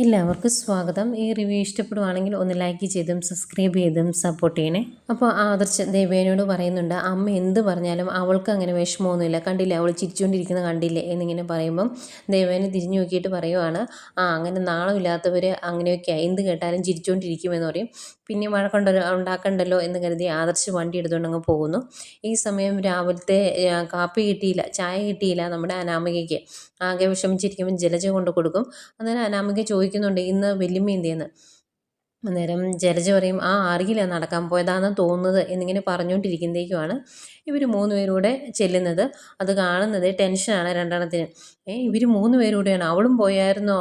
എല്ലാവർക്കും സ്വാഗതം. ഈ റിവ്യൂ ഇഷ്ടപ്പെടുവാണെങ്കിൽ ഒന്ന് ലൈക്ക് ചെയ്തും സബ്സ്ക്രൈബ് ചെയ്തും സപ്പോർട്ട് ചെയ്യണേ. അപ്പോൾ ആദർശ് ദേവേനോട് പറയുന്നുണ്ട് അമ്മ എന്ത് പറഞ്ഞാലും അവൾക്ക് അങ്ങനെ വിഷമമൊന്നുമില്ല. കണ്ടില്ലേ അവൾ ചിരിച്ചുകൊണ്ടിരിക്കുന്ന കണ്ടില്ലേ എന്നിങ്ങനെ പറയുമ്പം ദേവേനെ തിരിഞ്ഞു നോക്കിയിട്ട് പറയുവാണ് ആ അങ്ങനെ നാണമില്ലാത്തവർ അങ്ങനെയൊക്കെയാണ് എന്ത് കേട്ടാലും ചിരിച്ചുകൊണ്ടിരിക്കുമെന്ന് പറയും. പിന്നെ വഴക്കുണ്ടല്ലോ ഉണ്ടാക്കണ്ടല്ലോ എന്ന് കരുതി ആദർശ് വണ്ടി എടുത്തുകൊണ്ട് അങ്ങ് പോകുന്നു. ഈ സമയം രാവിലത്തെ കാപ്പി കിട്ടിയില്ല ചായ കിട്ടിയില്ല നമ്മുടെ അനാമികയ്ക്ക്. ആകെ വിഷമിച്ചിരിക്കുമ്പോൾ ജലജ കൊണ്ട് കൊടുക്കും. അന്നേരം അനാമിക ചോദിക്കുന്നുണ്ട് ഇന്ന് വല്യമ്മ എന്തിയെന്ന് അന്നേരം ജലജ പറയും ആ അറിയില്ല നടക്കാൻ പോയതാണെന്ന് തോന്നുന്നത് എന്നിങ്ങനെ പറഞ്ഞുകൊണ്ടിരിക്കുമ്പോഴേക്കുമാണ് ഇവർ മൂന്ന് പേരൂടെ ചെല്ലുന്നത്. അത് കാണുന്നത് ടെൻഷനാണ് രണ്ടെണ്ണത്തിന്. ഏ ഇവർ മൂന്ന് പേരൂടെയാണ്? അവളും പോയായിരുന്നോ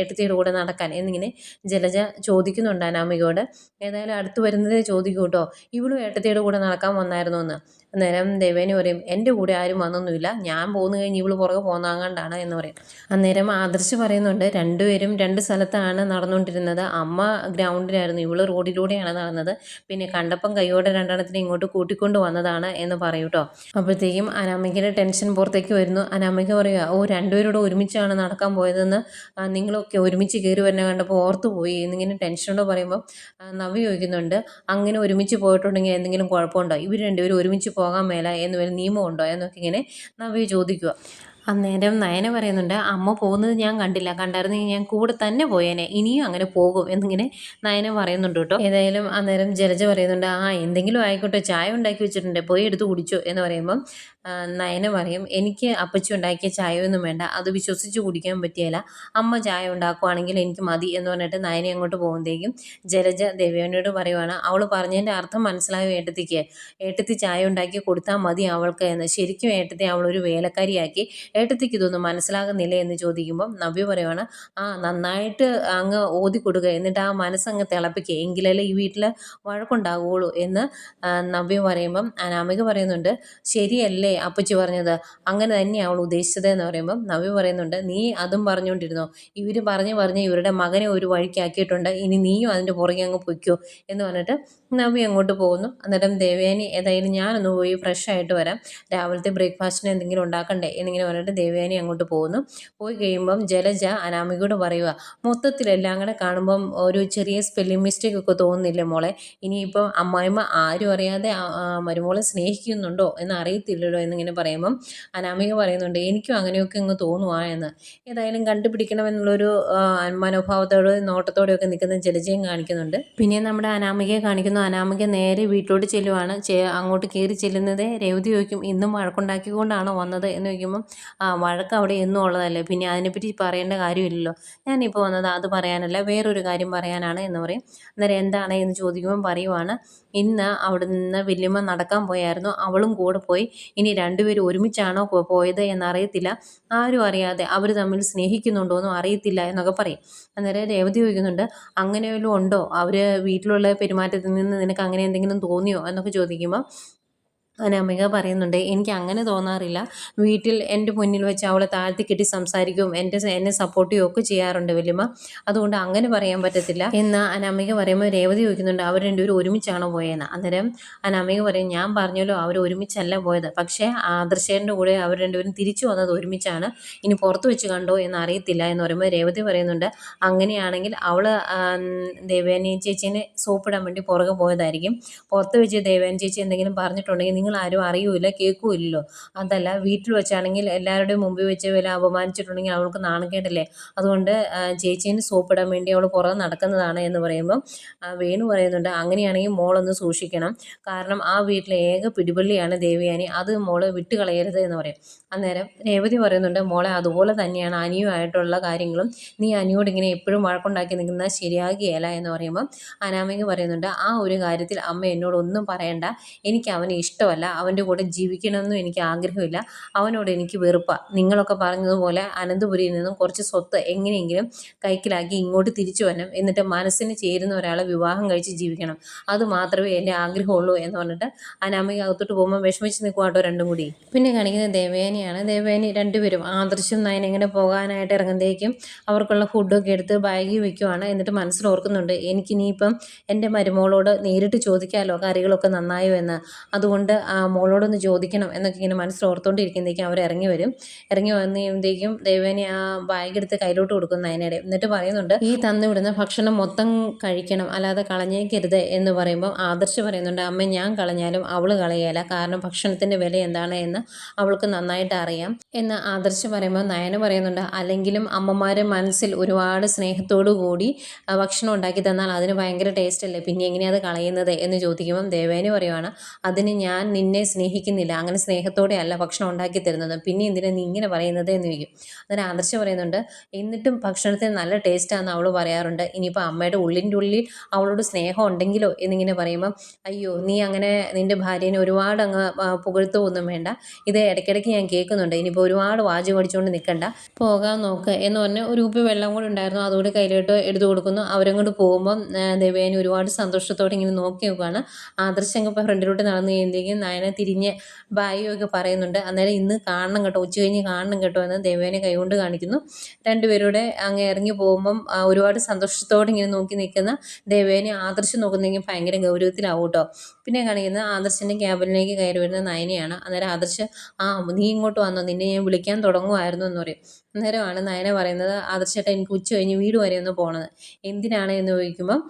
ഏട്ടത്തിയുടെ കൂടെ നടക്കാൻ? എന്നിങ്ങനെ ജലജ ചോദിക്കുന്നുണ്ട് അനാമികയോട്. ഏതായാലും അടുത്ത് വരുന്നതേ ചോദിക്കൂ കേട്ടോ ഇവളും ഏട്ടത്തിയുടെ കൂടെ നടക്കാൻ വന്നായിരുന്നോ എന്ന് അന്നേരം ദേവേനി പറയും എന്റെ കൂടെ ആരും വന്നൊന്നുമില്ല. ഞാൻ പോന്നു കഴിഞ്ഞ് ഇവൾ പുറകെ പോന്നാങ്ങാണ്ടാണ് എന്ന് പറയും. അന്നേരം ആദർശ് പറയുന്നുണ്ട് രണ്ടുപേരും രണ്ട് സ്ഥലത്താണ് നടന്നുകൊണ്ടിരുന്നത്. അമ്മ ഗ്രൗണ്ടിലായിരുന്നു. ഇവൾ റോഡിലൂടെയാണ് നടന്നത്. പിന്നെ കണ്ടപ്പം കൈയോടെ രണ്ടെണ്ണത്തിനെ ഇങ്ങോട്ട് കൂട്ടിക്കൊണ്ട് വന്നതാണ് എന്ന് പറയും കേട്ടോ അപ്പോഴത്തേക്കും അനാമികയുടെ ടെൻഷൻ പുറത്തേക്ക് വരുന്നു. അനാമിക പറയുക ഓ രണ്ടുപേരോട് ഒരുമിച്ചാണ് നടക്കാൻ പോയതെന്ന്. നിങ്ങളൊക്കെ ഒരുമിച്ച് കയറി വരുന്ന കണ്ടപ്പോൾ ഓർത്തു പോയി എന്നിങ്ങനെ ടെൻഷനോട് പറയുമ്പോൾ നവി ചോദിക്കുന്നുണ്ട് അങ്ങനെ ഒരുമിച്ച് പോയിട്ടുണ്ടെങ്കിൽ എന്തെങ്കിലും കുഴപ്പമുണ്ടോ? ഇവർ രണ്ടുപേരും ഒരുമിച്ച് പോകാൻ മേല എന്ന് വല്ല നിയമമുണ്ടോ എന്നൊക്കെ ഇങ്ങനെ നവ്യ ചോദിക്കുക അന്നേരം നയന പറയുന്നുണ്ട് അമ്മ പോകുന്നത് ഞാൻ കണ്ടില്ല. കണ്ടായിരുന്നെങ്കിൽ ഞാൻ കൂടെ തന്നെ പോയേനെ. ഇനിയും അങ്ങനെ പോകും. എന്നിങ്ങനെ നയന പറയുന്നുണ്ട് കേട്ടോ. ഏതായാലും അന്നേരം ജലജ പറയുന്നുണ്ട് ആ എന്തെങ്കിലും ആയിക്കോട്ടെ. ചായ ഉണ്ടാക്കി വെച്ചിട്ടുണ്ട്. പോയി എടുത്ത് കുടിച്ചോ. എന്ന് പറയുമ്പം നയന പറയും എനിക്ക് അപ്പച്ചി ഉണ്ടാക്കിയ ചായയൊന്നും വേണ്ട. അത് വിശ്വസിച്ച് കുടിക്കാൻ പറ്റിയല്ല അമ്മ ചായ ഉണ്ടാക്കുവാണെങ്കിൽ എനിക്ക് മതി. എന്ന് പറഞ്ഞിട്ട് നയനെ അങ്ങോട്ട് പോകുമ്പോഴേക്കും ജലജ ദേവ്യാനിയോട് പറയുവാണ് അവൾ പറഞ്ഞതിന്റെ അർത്ഥം മനസ്സിലായോ ഏട്ടത്തിക്ക്? ഏട്ടത്തി ചായ ഉണ്ടാക്കി കൊടുത്താൽ മതി അവൾക്ക് എന്ന്. ശരിക്കും ഏട്ടത്തി അവളൊരു വേലക്കാരിയാക്കി ഏട്ടത്തിക്ക് ഇതൊന്നും മനസ്സിലാകുന്നില്ല എന്ന് ചോദിക്കുമ്പം നവ്യ പറയുവാണ് ആ നന്നായിട്ട് അങ്ങ് ഓതി കൊടുക്കുക എന്നിട്ട് ആ മനസ്സങ്ങ് തിളപ്പിക്കുക എങ്കിലല്ലേ ഈ വീട്ടിൽ വഴക്കുണ്ടാകുള്ളൂ എന്ന് നവ്യ പറയുമ്പം അനാമിക പറയുന്നുണ്ട് ശരിയല്ലേ? അപ്പച്ചി പറഞ്ഞത്. അങ്ങനെ തന്നെ അവൾ ഉദ്ദേശിച്ചത് എന്ന് പറയുമ്പം നവ്യ പറയുന്നുണ്ട് നീ അതും പറഞ്ഞുകൊണ്ടിരുന്നോ? ഇവർ പറഞ്ഞു പറഞ്ഞ് ഇവരുടെ മകനെ ഒരു വഴിക്കാക്കിയിട്ടുണ്ട്. ഇനി നീയും അതിന്റെ പുറകെ അങ്ങ് പൊയ്ക്കോ. എന്ന് പറഞ്ഞിട്ട് നവ്യ അങ്ങോട്ട് പോകുന്നു. അന്നേരം ദേവയാനി ഏതായാലും ഞാനൊന്ന് പോയി ഫ്രഷ് ആയിട്ട് വരാം. രാവിലത്തെ ബ്രേക്ക്ഫാസ്റ്റിന് എന്തെങ്കിലും ഉണ്ടാക്കണ്ടേ? എന്നിങ്ങനെ പറഞ്ഞിട്ട് ദേവയാനി അങ്ങോട്ട് പോകുന്നു. പോയി കഴിയുമ്പം ജലജ അനാമികയോട് പറയുക മൊത്തത്തിലെല്ലാം അങ്ങനെ കാണുമ്പം ഒരു ചെറിയ സ്പെല്ലിംഗ് മിസ്റ്റേക്ക് ഒക്കെ തോന്നുന്നില്ലേ മോളെ? ഇനിയിപ്പം അമ്മായിമ്മ ആരും അറിയാതെ മരുമോളെ സ്നേഹിക്കുന്നുണ്ടോ എന്ന് അറിയത്തില്ലല്ലോ എന്നിങ്ങനെ പറയുമ്പം അനാമിക പറയുന്നുണ്ട് എനിക്കും അങ്ങനെയൊക്കെ അങ്ങ് തോന്നുവാ എന്ന്. ഏതായാലും കണ്ടുപിടിക്കണമെന്നുള്ളൊരു മനോഭാവത്തോടെ നോട്ടത്തോടെയൊക്കെ നിൽക്കുന്ന ജലജയും കാണിക്കുന്നുണ്ട്. പിന്നെ നമ്മുടെ അനാമികയെ കാണിക്കുന്നു. അനാമിക നേരെ വീട്ടിലോട്ട് ചെല്ലുവാണ്. അങ്ങോട്ട് കയറി ചെല്ലുന്നത് രേവതി ചോദിക്കും ഇന്നും വഴക്കുണ്ടാക്കിക്കൊണ്ടാണോ വന്നത്? എന്ന് ചോദിക്കുമ്പം ആ വഴക്ക് അവിടെ എന്നും ഉള്ളതല്ലേ? പിന്നെ അതിനെപ്പറ്റി പറയേണ്ട കാര്യമില്ലല്ലോ. ഞാനിപ്പോൾ വന്നത് അത് പറയാനല്ല വേറൊരു കാര്യം പറയാനാണ് എന്ന് പറയും. അന്നേരം എന്താണ് എന്ന് ചോദിക്കുമ്പം പറയുവാണ് ഇന്ന് അവിടെ നിന്ന് വല്യമ്മ നടക്കാൻ പോയായിരുന്നു. അവളും കൂടെ പോയി. ഇനി രണ്ടുപേരും ഒരുമിച്ചാണോ പോയത് എന്നറിയത്തില്ല. ആരും അറിയാതെ അവർ തമ്മിൽ സ്നേഹിക്കുന്നുണ്ടോ എന്നും അറിയത്തില്ല എന്നൊക്കെ പറയും. അന്നേരം രേവതി ചോദിക്കുന്നുണ്ട് അങ്ങനെ വല്ലതും ഉണ്ടോ? അവർ വീട്ടിലുള്ള പെരുമാറ്റത്തിൽ നിന്ന് നിനക്ക് അങ്ങനെ എന്തെങ്കിലും തോന്നിയോ? എന്നൊക്കെ ചോദിക്കുമ്പോൾ അനാമിക പറയുന്നുണ്ട്. എനിക്ക് അങ്ങനെ തോന്നാറില്ല. വീട്ടിൽ എന്റെ മുന്നിൽ വെച്ച് അവളെ താഴ്ത്തി കെട്ടി സംസാരിക്കും. എന്റെ എന്നെ സപ്പോർട്ട് ചെയ്യുകയും ഒക്കെ ചെയ്യാറുണ്ട് വല്യമ്മ. അതുകൊണ്ട് അങ്ങനെ പറയാൻ പറ്റത്തില്ല. എന്ന് അനാമിക പറയുമ്പോൾ രേവതി ചോദിക്കുന്നുണ്ട് അവർ രണ്ടുപേരും ഒരുമിച്ചാണോ പോയെന്ന്? അന്നേരം അനാമിക പറയും ഞാൻ പറഞ്ഞല്ലോ അവർ ഒരുമിച്ചല്ല പോയത്. പക്ഷേ ആദർശേന്റെ കൂടെ അവർ രണ്ടുപേരും തിരിച്ചു വന്നത് ഒരുമിച്ചാണ്. ഇനി പുറത്ത് വെച്ച് കണ്ടോ എന്ന് അറിയത്തില്ല. എന്ന് പറയുമ്പോൾ രേവതി പറയുന്നുണ്ട് അങ്ങനെയാണെങ്കിൽ അവൾ ദേവേനി ചേച്ചീനെ സോപ്പിടാൻ വേണ്ടി പുറകെ പോയതായിരിക്കും. പുറത്ത് വെച്ച് ദേവേനി ചേച്ചി എന്തെങ്കിലും പറഞ്ഞിട്ടുണ്ടെങ്കിൽ നിങ്ങൾ ആരും അറിയൂല കേൾക്കൂല്ലോ അതല്ല വീട്ടിൽ വെച്ചാണെങ്കിൽ എല്ലാവരുടെയും മുമ്പിൽ വെച്ച് വില അപമാനിച്ചിട്ടുണ്ടെങ്കിൽ അവൾക്ക് നാണക്കേടല്ലേ അതുകൊണ്ട് ചേച്ചീനെ സോപ്പിടാൻ വേണ്ടി അവൾ പുറകെ നടക്കുന്നതാണ് എന്ന് പറയുമ്പം വേണു പറയുന്നുണ്ട് അങ്ങനെയാണെങ്കിൽ മോളൊന്ന് സൂക്ഷിക്കണം. കാരണം ആ വീട്ടിലെ ഏക പിടിപള്ളിയാണ് ദേവിയാനി. അത് മോൾ വിട്ടുകളയരുത് എന്ന് പറയും. അന്നേരം രേവതി പറയുന്നുണ്ട് മോളെ അതുപോലെ തന്നെയാണ് അനിയുമായിട്ടുള്ള കാര്യങ്ങളും. നീ അനിയോട് ഇങ്ങനെ എപ്പോഴും വഴക്കുണ്ടാക്കി നിൽക്കുന്ന ശരിയാകുകയല്ല എന്ന് പറയുമ്പം അനാമിക പറയുന്നുണ്ട് ആ ഒരു കാര്യത്തിൽ അമ്മ എന്നോട് ഒന്നും പറയണ്ട. എനിക്ക് അവനെ ഇഷ്ടമല്ല. ഇഷ്ടമല്ല അവന്റെ കൂടെ ജീവിക്കണമെന്നും എനിക്ക് ആഗ്രഹമില്ല. അവനോട് എനിക്ക് വെറുപ്പാണ് നിങ്ങളൊക്കെ പറഞ്ഞതുപോലെ അനന്തപുരിയിൽ നിന്നും കുറച്ച് സ്വത്ത് എങ്ങനെയെങ്കിലും കൈക്കിലാക്കി ഇങ്ങോട്ട് തിരിച്ചു വരണം. എന്നിട്ട് മനസ്സിന് ചേരുന്ന ഒരാളെ വിവാഹം കഴിച്ച് ജീവിക്കണം. അത് മാത്രമേ എന്റെ ആഗ്രഹമുള്ളൂ എന്ന് പറഞ്ഞിട്ട് അനാമിക അകത്തോട്ട് പോകുമ്പോൾ വിഷമിച്ച് നിൽക്കുവാട്ടോ രണ്ടും കൂടി. പിന്നെ കാണിക്കുന്നത് ദേവേനയാണ്. ദേവേനി രണ്ടുപേരും ആദർശം നയൻ എങ്ങനെ പോകാനായിട്ട് ഇറങ്ങുമ്പോഴേക്കും അവർക്കുള്ള ഫുഡൊക്കെ എടുത്ത് ബാഗിൽ വെക്കുവാണ്. എന്നിട്ട് മനസ്സിൽ ഓർക്കുന്നുണ്ട് എനിക്കിനിയിപ്പം എന്റെ മരുമോളോട് നേരിട്ട് ചോദിക്കാമല്ലോ കറികളൊക്കെ നന്നായോ എന്ന്. അതുകൊണ്ട് മോളോടൊന്ന് ചോദിക്കണം എന്നൊക്കെ ഇങ്ങനെ മനസ്സിൽ ഓർത്തുകൊണ്ടിരിക്കുമ്പോഴേക്കും അവർ ഇറങ്ങി വരും. ഇറങ്ങി വന്നു കഴിയുമ്പോഴത്തേക്കും ദേവേനെ ആ ബാഗ് എടുത്ത് കയ്യിലോട്ട് കൊടുക്കുന്നു അതിനിടെ എന്നിട്ട് പറയുന്നുണ്ട് ഈ തന്നു വിടുന്ന ഭക്ഷണം മൊത്തം കഴിക്കണം അല്ലാതെ കളഞ്ഞേക്കരുത് എന്ന് പറയുമ്പോൾ ആദർശ് പറയുന്നുണ്ട് അമ്മ ഞാൻ കളഞ്ഞാലും അവൾ കളയല കാരണം ഭക്ഷണത്തിന്റെ വില എന്താണ് എന്ന് അവൾക്ക് നന്നായിട്ട് അറിയാം. എന്ന് ആദർശ് പറയുമ്പോൾ നയന പറയുന്നുണ്ട് അല്ലെങ്കിലും അമ്മമാരെ മനസ്സിൽ ഒരുപാട് സ്നേഹത്തോടു കൂടി ഭക്ഷണം ഉണ്ടാക്കി തന്നാൽ അതിന് ഭയങ്കര ടേസ്റ്റ് അല്ലേ? പിന്നെ എങ്ങനെയാണ് അത് കളയുന്നത്? എന്ന് ചോദിക്കുമ്പോൾ ദേവേന് പറയുവാണ് അതിന് ഞാൻ നിന്നെ സ്നേഹിക്കുന്നില്ല. അങ്ങനെ സ്നേഹത്തോടെ അല്ല ഭക്ഷണം ഉണ്ടാക്കി തരുന്നത്. പിന്നെ എന്തിനാ നീ ഇങ്ങനെ പറയുന്നത് എന്ന് ചോദിക്കും. അന്നേരം ആദർശ പറയുന്നുണ്ട് എന്നിട്ടും ഭക്ഷണത്തിന് നല്ല ടേസ്റ്റാണെന്ന് അവൾ പറയാറുണ്ട്. ഇനിയിപ്പോൾ അമ്മയുടെ ഉള്ളിന്റെ ഉള്ളിൽ അവളോട് സ്നേഹം ഉണ്ടെങ്കിലോ? എന്നിങ്ങനെ പറയുമ്പം അയ്യോ നീ അങ്ങനെ നിന്റെ ഭാര്യനെ ഒരുപാട് അങ്ങ് ആ, പുകഴ്ത്തുകയൊന്നും വേണ്ട. ഇത് ഇടയ്ക്കിടയ്ക്ക് ഞാൻ കേൾക്കുന്നുണ്ട്. ഇനിയിപ്പോൾ ഒരുപാട് വാജ് പഠിച്ചുകൊണ്ട് നിൽക്കണ്ട പോകാൻ നോക്ക്. എന്ന് പറഞ്ഞ് ഒരു ഉപ്പ് വെള്ളം കൂടി ഉണ്ടായിരുന്നു. അതുകൂടി കയ്യിലോട്ട് എടുത്തു കൊടുക്കുന്നു. അവരങ്ങോട്ട് പോകുമ്പം ദേവേനെ ഒരുപാട് സന്തോഷത്തോടെ ഇങ്ങനെ നോക്കി നോക്കുകയാണ് ആദർശം ഇപ്പോൾ ഫ്രണ്ടിലോട്ട് നടന്നു കഴിയുമ്പോഴേക്കും നയനെ തിരിഞ്ഞ് ബായിയൊക്കെ പറയുന്നുണ്ട്. അന്നേരം ഇന്ന് കാണണം കേട്ടോ ഉച്ച കഴിഞ്ഞ് കാണണം കേട്ടോ എന്ന് ദേവേനെ കൈകൊണ്ട് കാണിക്കുന്നു. രണ്ടുപേരുടെ അങ്ങ് ഇറങ്ങി പോകുമ്പം ഒരുപാട് സന്തോഷത്തോടെ ഇങ്ങനെ നോക്കി നിൽക്കുന്ന ദേവേനെ ആദർശം നോക്കുന്നെങ്കിൽ ഭയങ്കര ഗൗരവത്തിലാവും കേട്ടോ. പിന്നെ കാണിക്കുന്നത് ആദർശിന്റെ ക്യാബിനിലേക്ക് കയറി വരുന്ന നയനയാണ്. അന്നേരം ആദർശ് ആ നീ ഇങ്ങോട്ട് വന്നോ നിന്നെ ഞാൻ വിളിക്കാൻ തുടങ്ങുമായിരുന്നു എന്ന് പറയും. അന്നേരമാണ് നയന പറയുന്നത് ആദർശേട്ടൻ എനിക്ക് ഉച്ച കഴിഞ്ഞ് വീട് വരെ ഒന്ന് പോകണത് എന്തിനാണ് എന്ന് ചോദിക്കുമ്പോൾ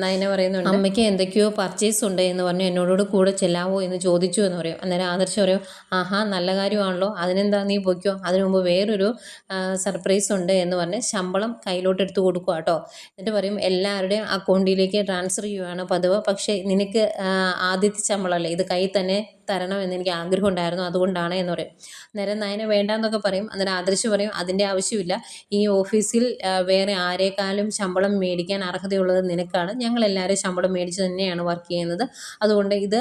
നയന പറയുന്നുണ്ട് അമ്മയ്ക്ക് എന്തൊക്കെയോ പർച്ചേസ് ഉണ്ട് എന്ന് പറഞ്ഞു എന്നോടോട് കൂടെ ചെല്ലാവോ എന്ന് ചോദിച്ചു എന്ന് പറയും. അന്നേരം ആദർശം പറയും ആഹാ നല്ല കാര്യമാണല്ലോ അതിനെന്താ നീ പൊയ്ക്കോ? അതിനു മുമ്പ് വേറൊരു സർപ്രൈസ് ഉണ്ട് എന്ന് പറഞ്ഞ് ശമ്പളം കയ്യിലോട്ട് എടുത്തു കൊടുക്കുക കേട്ടോ എന്നിട്ട് പറയും എല്ലാവരുടെയും അക്കൗണ്ടിലേക്ക് ട്രാൻസ്ഫർ ചെയ്യുവാണ് പതിവ് പക്ഷേ നിനക്ക് ആദ്യത്തെ ശമ്പളമല്ലേ ഇത് കയ്യിൽ തന്നെ തരണം എന്ന് എനിക്ക് ആഗ്രഹം ഉണ്ടായിരുന്നു അതുകൊണ്ടാണ് എന്ന് പറയും. അന്നേരം നയന വേണ്ടാന്നൊക്കെ പറയും. അന്നേരം ആദർശ് പറയും അതിന്റെ ആവശ്യമില്ല. ഈ ഓഫീസിൽ വേറെ ആരേക്കാളും ശമ്പളം മേടിക്കാൻ അർഹതയുള്ളത് നിനക്കാണ്. ഞങ്ങൾ എല്ലാവരും ശമ്പളം മേടിച്ച് തന്നെയാണ് വർക്ക് ചെയ്യുന്നത്. അതുകൊണ്ട് ഇത്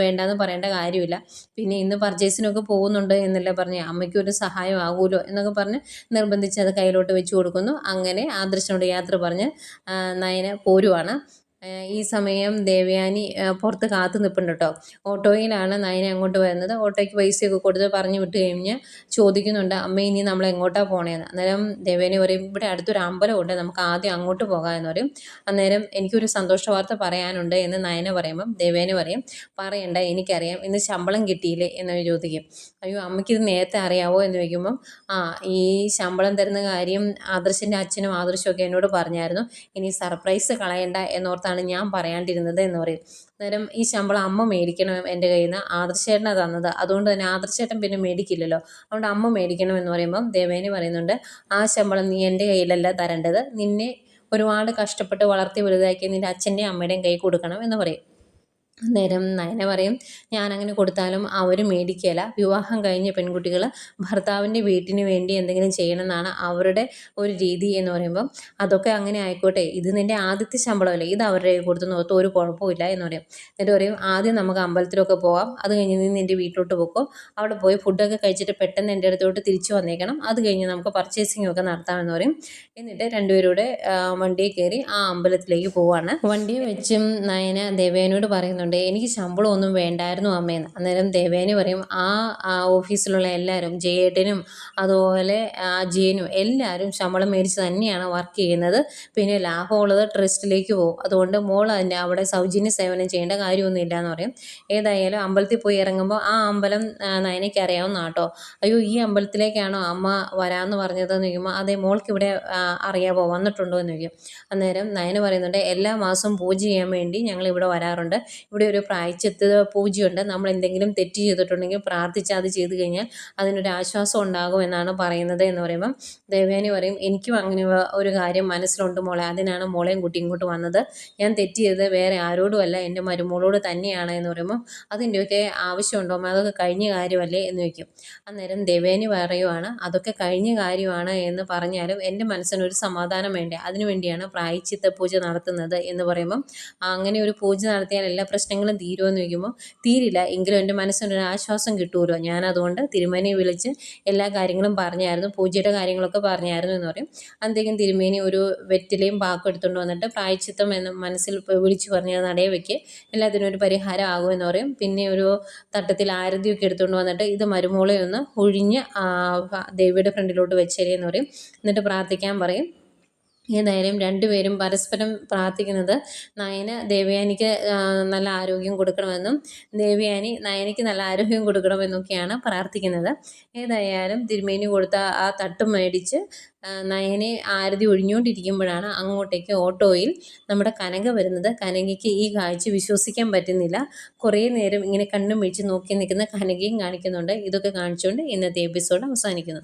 വേണ്ട വേണ്ടാന്ന് പറയേണ്ട കാര്യമില്ല. പിന്നെ ഇന്ന് പർച്ചേസിനൊക്കെ പോകുന്നുണ്ട് എന്നല്ല പറഞ്ഞ് അമ്മയ്ക്ക് ഒരു സഹായം ആകുമല്ലോ എന്നൊക്കെ പറഞ്ഞ് നിർബന്ധിച്ച് അത് കയ്യിലോട്ട് വെച്ച് കൊടുക്കുന്നു. അങ്ങനെ ആദർശനോട് യാത്ര പറഞ്ഞ് നയന പോരുവാണ്. ഈ സമയം ദേവയാനി പുറത്ത് കാത്തു നിൽപ്പുണ്ട് കേട്ടോ ഓട്ടോയിലാണ് നയന അങ്ങോട്ട് വരുന്നത്. ഓട്ടോയ്ക്ക് പൈസയൊക്കെ കൊടുത്ത് പറഞ്ഞു വിട്ട് കഴിഞ്ഞ് ചോദിക്കുന്നുണ്ട് അമ്മ ഇനി നമ്മൾ എങ്ങോട്ടാണ് പോകണേന്ന് അന്നേരം ദേവയാനി പറയും ഇവിടെ അടുത്തൊരു അമ്പലമുണ്ട് നമുക്ക് ആദ്യം അങ്ങോട്ട് പോകാം എന്ന് പറയും. അന്നേരം എനിക്കൊരു സന്തോഷ വാർത്ത പറയാനുണ്ട് എന്ന് നയന പറയുമ്പം ദേവേനി പറയും പറയണ്ട എനിക്കറിയാം. ഇന്ന് ശമ്പളം കിട്ടിയില്ലേ? എന്ന് ചോദിക്കും. അയ്യോ അമ്മയ്ക്കിത് നേരത്തെ അറിയാവോ? എന്ന് ചോദിക്കുമ്പം ആ ഈ ശമ്പളം തരുന്ന കാര്യം ആദർശിന്റെ അച്ഛനും ആദർശമൊക്കെ എന്നോട് പറഞ്ഞായിരുന്നു. ഇനി സർപ്രൈസ് കളയണ്ട എന്നോർത്താണ് ഞാൻ പറയാണ്ടിരുന്നത് എന്ന് പറയും. അന്നേരം ഈ ശമ്പളം അമ്മ മേടിക്കണം എന്റെ കയ്യിൽ നിന്ന്. ആദർശേട്ടനാണ് തന്നത്. അതുകൊണ്ട് തന്നെ ആദർശേട്ടൻ പിന്നെ മേടിക്കില്ലല്ലോ. അതുകൊണ്ട് അമ്മ മേടിക്കണം എന്ന് പറയുമ്പം ദേവേനി പറയുന്നുണ്ട് ആ ശമ്പളം നീ എന്റെ കയ്യിലല്ല തരേണ്ടത്. നിന്നെ ഒരുപാട് കഷ്ടപ്പെട്ട് വളർത്തി വലുതാക്കി നിന്റെ അച്ഛന്റെയും അമ്മയുടെയും കൈ കൊടുക്കണം എന്ന് പറയും. അന്നേരം നയന പറയും ഞാനങ്ങനെ കൊടുത്താലും അവർ മേടിക്കില്ല വിവാഹം കഴിഞ്ഞ പെൺകുട്ടികൾ ഭർത്താവിന്റെ വീട്ടിന് വേണ്ടി എന്തെങ്കിലും ചെയ്യണമെന്നാണ് അവരുടെ ഒരു രീതി എന്ന് പറയുമ്പം അതൊക്കെ അങ്ങനെ ആയിക്കോട്ടെ. ഇത് നിന്റെ ആദ്യത്തെ ശമ്പളമല്ലേ? ഇത് അവരുടെ കൊടുത്ത് നോക്കത്ത് ഒരു കുഴപ്പമില്ല എന്ന് പറയും. എന്നിട്ട് പറയും ആദ്യം നമുക്ക് അമ്പലത്തിലൊക്കെ പോകാം അത് കഴിഞ്ഞ് നീ നിന്റെ വീട്ടിലോട്ട് പോക്കോ. അവിടെ പോയി ഫുഡൊക്കെ കഴിച്ചിട്ട് പെട്ടെന്ന് എന്റെ അടുത്തോട്ട് തിരിച്ചു വന്നേക്കണം. അത് കഴിഞ്ഞ് നമുക്ക് പർച്ചേസിംഗ് ഒക്കെ നടത്താമെന്ന് പറയും. എന്നിട്ട് രണ്ടുപേരുടെ വണ്ടിയിൽ കയറി ആ അമ്പലത്തിലേക്ക് പോവാണ്. വണ്ടിയെ വെച്ചും നയന ദേവേനോട് പറയുന്നുണ്ട് എനിക്ക് ശമ്പളം ഒന്നും വേണ്ടായിരുന്നു അമ്മേന്ന് അന്നേരം ദേവേനി പറയും ആ ഓഫീസിലുള്ള എല്ലാവരും ജയേട്ടനും അതുപോലെ അജയനും എല്ലാവരും ശമ്പളം മേടിച്ച് തന്നെയാണ് വർക്ക് ചെയ്യുന്നത്. പിന്നെ ലാഭമുള്ളത് ട്രസ്റ്റിലേക്ക് പോകും. അതുകൊണ്ട് മോൾ അതിന്റെ അവിടെ സൗജന്യ സേവനം ചെയ്യേണ്ട കാര്യമൊന്നും എന്ന് പറയും. ഏതായാലും അമ്പലത്തിൽ പോയി ഇറങ്ങുമ്പോൾ ആ അമ്പലം നയനയ്ക്ക് അറിയാവുന്ന കേട്ടോ അയ്യോ ഈ അമ്പലത്തിലേക്കാണോ അമ്മ വരാമെന്ന് പറഞ്ഞതെന്ന് ചോദിക്കുമ്പോൾ അതേ മോൾക്ക് ഇവിടെ അറിയാമോ വന്നിട്ടുണ്ടോ? എന്ന് ചോദിക്കും. അന്നേരം നയന പറയുന്നുണ്ട് എല്ലാ മാസവും പൂജ ചെയ്യാൻ വേണ്ടി ഞങ്ങൾ ഇവിടെ വരാറുണ്ട്. ഒരു പ്രായച്ചത്ത് പൂജയുണ്ട്. നമ്മൾ എന്തെങ്കിലും തെറ്റ് ചെയ്തിട്ടുണ്ടെങ്കിൽ പ്രാർത്ഥിച്ച് അത് ചെയ്ത് കഴിഞ്ഞാൽ അതിനൊരു ആശ്വാസം ഉണ്ടാകും എന്നാണ് പറയുന്നത് എന്ന് പറയുമ്പം ദേവയാനി പറയും എനിക്കും അങ്ങനെ ഒരു കാര്യം മനസ്സിലുണ്ട് മോളെ. അതിനാണ് മോളെയും കുട്ടി ഇങ്ങോട്ട് വന്നത്. ഞാൻ തെറ്റ് ചെയ്തത് വേറെ ആരോടുമല്ല. എന്റെ മരുമോളോട് തന്നെയാണ് എന്ന് പറയുമ്പോൾ അതിന്റെയൊക്കെ ആവശ്യമുണ്ടോ? അതൊക്കെ കഴിഞ്ഞ കാര്യമല്ലേ? എന്ന് ചോദിക്കും. അന്നേരം ദേവേനി പറയുവാണ് അതൊക്കെ കഴിഞ്ഞ കാര്യമാണ് എന്ന് പറഞ്ഞാലും എന്റെ മനസ്സിനൊരു സമാധാനം വേണ്ടേ? അതിനു വേണ്ടിയാണ് പ്രായച്ചിത്ത പൂജ നടത്തുന്നത് എന്ന് പറയുമ്പം അങ്ങനെ ഒരു പൂജ നടത്തിയാൽ എല്ലാ പ്രശ്നങ്ങളും തീരുമെന്ന് ചോദിക്കുമ്പോൾ തീരില്ല. എങ്കിലും എന്റെ മനസ്സിനൊരു ആശ്വാസം കിട്ടുമല്ലോ ഞാൻ അതുകൊണ്ട് വിളിച്ച് എല്ലാ കാര്യങ്ങളും പറഞ്ഞായിരുന്നു പൂജയുടെ കാര്യങ്ങളൊക്കെ പറഞ്ഞായിരുന്നു എന്ന് പറയും. അന്തേക്കും തിരുമേനി ഒരു വെറ്റിലയും പാക്കും എടുത്തുകൊണ്ട് വന്നിട്ട് പ്രായച്ചിത്തം എന്ന് മനസ്സിൽ വിളിച്ചു പറഞ്ഞ നടയെ വെക്ക് എല്ലാത്തിനും ഒരു പരിഹാരം ആകുമെന്ന് പറയും. പിന്നെ ഒരു തട്ടത്തിൽ ആരതിയൊക്കെ എടുത്തുകൊണ്ട് വന്നിട്ട് ഇത് മരുമോളെ ഒന്ന് ഒഴിഞ്ഞ് ദേവിയുടെ ഫ്രണ്ടിലോട്ട് വെച്ചേരെ എന്ന് പറയും. എന്നിട്ട് പ്രാർത്ഥിക്കാൻ പറയും. ഏതായാലും രണ്ടുപേരും പരസ്പരം പ്രാർത്ഥിക്കുന്നത് നയന ദേവയാനിക്ക് നല്ല ആരോഗ്യം കൊടുക്കണമെന്നും ദേവയാനി നയനയ്ക്ക് നല്ല ആരോഗ്യം കൊടുക്കണമെന്നൊക്കെയാണ് പ്രാർത്ഥിക്കുന്നത്. ഏതായാലും തിരുമേനി കൊടുത്ത ആ തട്ട് മേടിച്ച് നയനെ ആരതി ഒഴിഞ്ഞുകൊണ്ടിരിക്കുമ്പോഴാണ് അങ്ങോട്ടേക്ക് ഓട്ടോയിൽ നമ്മുടെ കനക വരുന്നത്. കനകയ്ക്ക് ഈ കാഴ്ച വിശ്വസിക്കാൻ പറ്റുന്നില്ല. കുറേ നേരം ഇങ്ങനെ കണ്ണും മിഴിച്ച് നോക്കി നിൽക്കുന്ന കനകയും കാണിക്കുന്നുണ്ട്. ഇതൊക്കെ കാണിച്ചുകൊണ്ട് ഇന്നത്തെ എപ്പിസോഡ് അവസാനിക്കുന്നു.